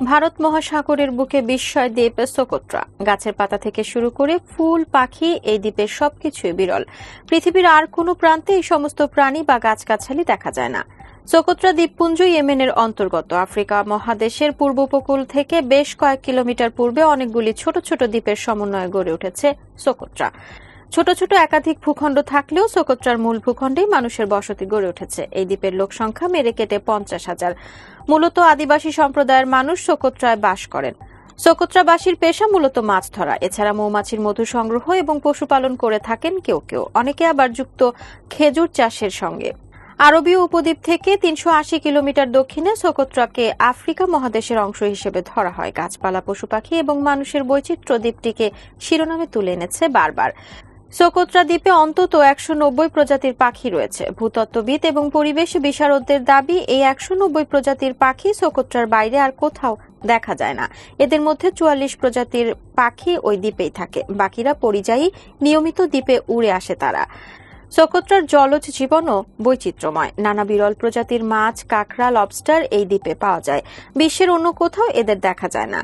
ভারত মহাসাগরের বুকে বিস্ময় দ্বীপ সোকোত্রা। গাছের পাতা থেকে শুরু করে ফুল, পাখি, এই দ্বীপের সবকিছুই বিরল। পৃথিবীর আর কোনো প্রান্তে এই সমস্ত প্রাণী বা গাছগাছালি দেখা যায় না। সোকোত্রা দ্বীপপুঞ্জ ইয়েমেনের অন্তর্গত। আফ্রিকা মহাদেশের পূর্ব উপকূল থেকে বেশ কয়েক কিলোমিটার পূর্বে অনেকগুলি ছোট ছোট দ্বীপের সমন্বয়ে গড়ে উঠেছে সোকোত্রা। ছোট ছোট একাধিক ভূখণ্ড থাকলেও সোকোত্রার মূল ভূখণ্ডেই মানুষের বসতি গড়ে উঠেছে। এই দ্বীপের লোক সংখ্যা মেরে কেটে পঞ্চাশ হাজার। মূলত আদিবাসী সম্প্রদায়ের মানুষ সোকোত্রায় বাস করেন। সোকোত্রাবাসীর পেশা মূলত মাছ ধরা। এছাড়া মৌমাছির মধু সংগ্রহ এবং পশুপালন করে থাকেন কেউ কেউ। অনেকে আবার যুক্ত খেজুর চাষের সঙ্গে। আরবীয় উপদ্বীপ থেকে তিনশো আশি কিলোমিটার দক্ষিণে সোকোত্রাকে আফ্রিকা মহাদেশের অংশ হিসেবে ধরা হয়। গাছপালা, পশু পাখি এবং মানুষের বৈচিত্র্য দ্বীপটিকে শিরোনামে তুলে এনেছে বারবার। সোকোত্রা দ্বীপে অন্তত একশো নব্বই প্রজাতির পাখি রয়েছে। ভূতত্ত্ববিদ এবং পরিবেশ বিশারদদের দাবি, এই একশো নব্বই প্রজাতির পাখি সোকোত্রার বাইরে আর কোথাও দেখা যায় না। এদের মধ্যে চুয়াল্লিশ প্রজাতির পাখি ওই দ্বীপেই থাকে। বাকিরা পরিযায়ী, নিয়মিত দ্বীপে উড়ে আসে তারা। সোকোত্রার জলজ জীবনও বৈচিত্র্যময়। নানা বিরল প্রজাতির মাছ, কাঁকড়া, লবস্টার এই দ্বীপে পাওয়া যায়। বিশ্বের অন্য কোথাও এদের দেখা যায় না।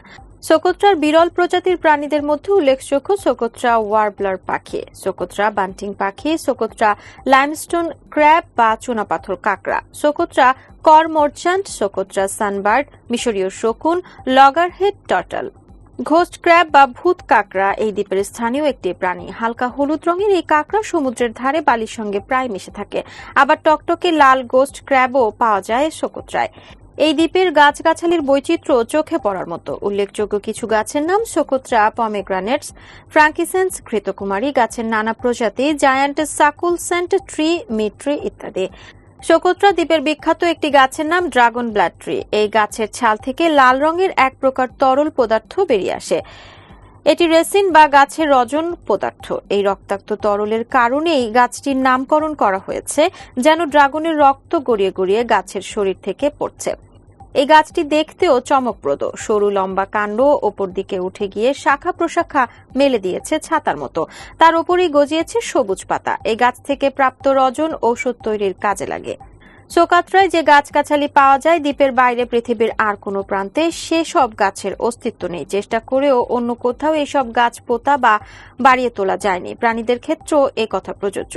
সোকোত্রার বিরল প্রজাতির প্রাণীদের মধ্যে উল্লেখযোগ্য সোকোত্রা ওয়ার্বলার পাখি সোকোত্রা বান্টিং পাখি সোকোত্রা লাইমস্টোন ক্র্যাব বা চুনাপাথর কাঁকড়া সোকোত্রা করমোরচান্ট সোকোত্রা সানবার্ড মিশরীয় শকুন লগারহেড টর্টল ঘোস্ট ক্র্যাব বা ভূত কাঁকড়া এই দ্বীপের স্থানীয় একটি প্রাণী। হালকা হলুদ রঙের এই কাঁকড়া সমুদ্রের ধারে বালির সঙ্গে প্রায় মিশে থাকে। আবার টকটকে লাল গোস্ট ক্র্যাবও পাওয়া যায় সোকোত্রায় এই দ্বীপের গাছগাছালির বৈচিত্র্য চোখে পড়ার মতো। উল্লেখযোগ্য কিছু গাছের নাম সোকোত্রা পমেগ্রানেটস, ফ্রাঙ্কিসেন্স, ঘৃতকুমারী, গাছের নানা প্রজাতি, জায়ান্ট সাকুলসেন্ট, ট্রি, মিট্রি ইত্যাদি। সোকোত্রা দ্বীপের বিখ্যাত একটি গাছের নাম ড্রাগন ব্লাড ট্রি। এই গাছের ছাল থেকে লাল রঙের এক প্রকার তরল পদার্থ বেরিয়ে আসে। এটি রেসিন বা গাছের রজন পদার্থ। এই রক্তাক্ত তরলের কারণেই গাছটির নামকরণ করা হয়েছে, যেন ড্রাগনের রক্ত গড়িয়ে গড়িয়ে গাছের শরীর থেকে পড়ছে। এই গাছটি দেখতেও চমকপ্রদ। সরু লম্বা কাণ্ড ওপর দিকে উঠে গিয়ে শাখা প্রশাখা মেলে দিয়েছে ছাতার মতো। তার উপরেই গজিয়েছে সবুজ পাতা। এই গাছ থেকে প্রাপ্ত রজন ঔষধ তৈরির কাজে লাগে। সোকাত্রায় যে গাছগাছালি পাওয়া যায়, দ্বীপের বাইরে পৃথিবীর আর কোনো প্রান্তে সেসব গাছের অস্তিত্ব নেই। চেষ্টা করেও অন্য কোথাও এসব গাছ পোতা বা বাড়িয়ে তোলা যায়নি। প্রাণীদের ক্ষেত্রেও এ কথা প্রযোজ্য।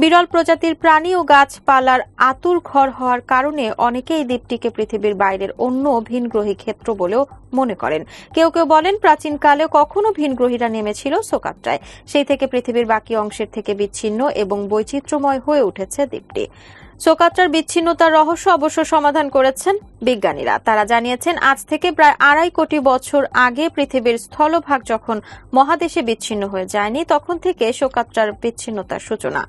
বিরল প্রজাতির প্রাণী ও গাছপালার আতুর ঘর হওয়ার কারণে অনেকেই দ্বীপটিকে পৃথিবীর বাইরের অন্য ভিনগ্রহী ক্ষেত্র বলেও মনে করেন। কেউ কেউ বলেন প্রাচীনকালে কখনো ভিনগ্রহীরা নেমেছিল সোকাত্রায় সেই থেকে পৃথিবীর বাকি অংশের থেকে বিচ্ছিন্ন এবং বৈচিত্র্যময় হয়ে উঠেছে দ্বীপটি। সোকাত্রার বিচ্ছিন্নতার রহস্য অবশ্য সমাধান করেছেন বিজ্ঞানীরা। তারা জানিয়েছেন, আজ থেকে প্রায় আড়াই কোটি বছর আগে পৃথিবীর স্থলভাগ যখন মহাদেশে বিচ্ছিন্ন হয়ে যায়নি, তখন থেকে সোকাত্রার বিচ্ছিন্নতার সূচনা।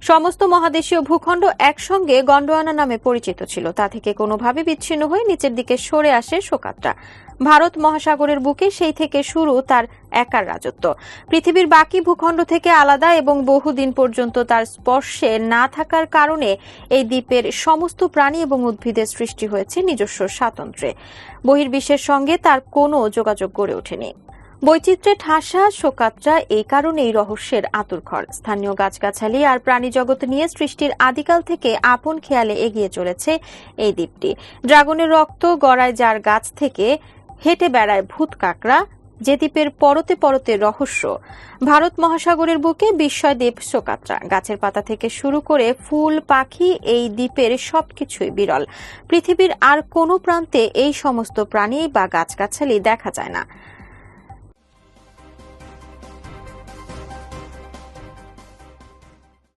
সমস্ত মহাদেশীয় ভূখণ্ড একসঙ্গে গন্ডোয়ানা নামে পরিচিত ছিল। তা থেকে কোনোভাবে বিচ্ছিন্ন হয়ে নিচের দিকে সরে আসে শোকাত্রা ভারত মহাসাগরের বুকে সেই থেকে শুরু তার একার রাজত্ব। পৃথিবীর বাকি ভূখণ্ড থেকে আলাদা এবং বহুদিন পর্যন্ত তার স্পর্শে না থাকার কারণে এই দ্বীপের সমস্ত প্রাণী এবং উদ্ভিদের সৃষ্টি হয়েছে নিজস্ব স্বাতন্ত্র্যে বহির্বিশ্বের সঙ্গে তার কোনো যোগাযোগ গড়ে ওঠেনি। বৈচিত্র্যে ঠাসা শোকাত্রা এই কারণেই রহস্যের আতুরঘর স্থানীয় গাছগাছালি আর প্রাণী জগৎ নিয়ে সৃষ্টির আদিকাল থেকে আপন খেয়ালে এগিয়ে চলেছে এই দ্বীপটি। ড্রাগনের রক্ত গড়ায় যার গাছ থেকে হেঁটে বেড়ায় ভূত কাকড়া যে দ্বীপের পরতে পরতে রহস্য। ভারত মহাসাগরের বুকে বিস্ময় দ্বীপ সোকাত্রা গাছের পাতা থেকে শুরু করে ফুল, পাখি এই দ্বীপের সবকিছুই বিরল। পৃথিবীর আর কোনো প্রান্তে এই সমস্ত প্রাণী বা গাছগাছালি দেখা যায় না।